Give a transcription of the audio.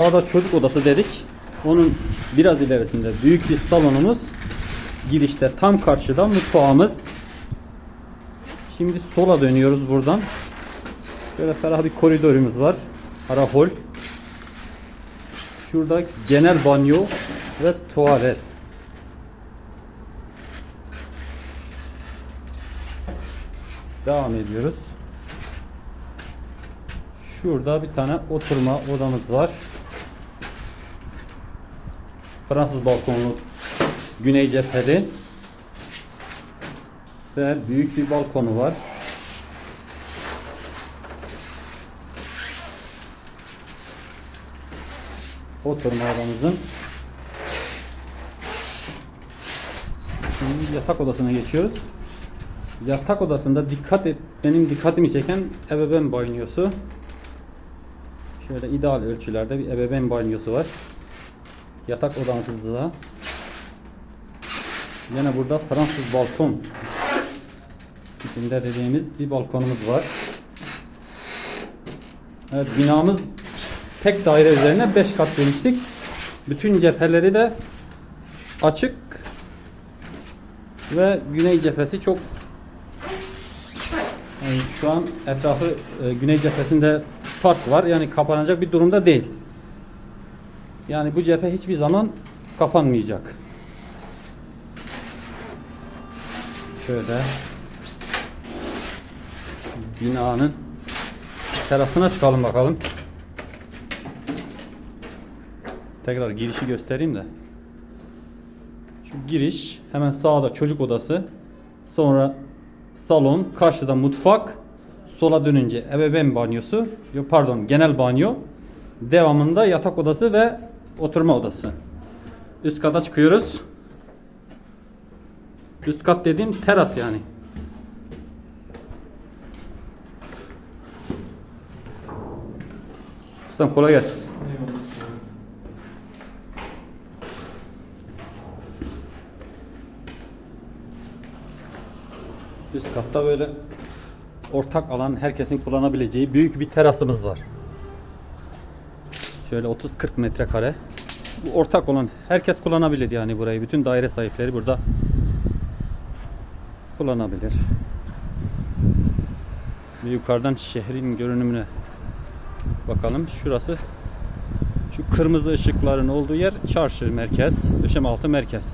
Sağda çocuk odası dedik. Onun biraz ilerisinde büyük bir salonumuz. Girişte tam karşıda mutfağımız. Şimdi sola dönüyoruz buradan. Şöyle ferah bir koridorumuz var. Ara hol. Şurada genel banyo ve tuvalet. Devam ediyoruz. Şurada bir tane oturma odamız var. Fransız balkonlu güney cepheli ve büyük bir balkonu var. Oturma odamızın. Şimdi yatak odasına geçiyoruz. Yatak odasında dikkat et, benim dikkatimi çeken ebeveyn banyosu. Şöyle ideal ölçülerde bir ebeveyn banyosu var. Yatak odamızda yine burada Fransız balkon tipinde dediğimiz bir balkonumuz var. Evet binamız tek daire üzerine 5 kat genişlik. Bütün cepheleri de açık ve güney cephesi çok yani şu an etrafı e, güney cephesinde park var. Yani kapanacak bir durumda değil. Yani bu cephe hiçbir zaman kapanmayacak. Şöyle binanın terasına çıkalım bakalım. Tekrar girişi göstereyim de. Şu giriş hemen sağda çocuk odası. Sonra salon, karşıda mutfak, sola dönünce ebeveyn banyosu, yok pardon genel banyo, devamında yatak odası ve oturma odası. Üst kata çıkıyoruz. Üst kat dediğim teras yani. Ustam kolay gelsin. Üst katta böyle ortak alan herkesin kullanabileceği büyük bir terasımız var. Şöyle 30-40 metrekare. Bu ortak olan herkes kullanabilir yani burayı. Bütün daire sahipleri burada kullanabilir. Bir yukarıdan şehrin görünümüne bakalım. Şurası şu kırmızı ışıkların olduğu yer çarşı merkez, Döşemealtı merkez.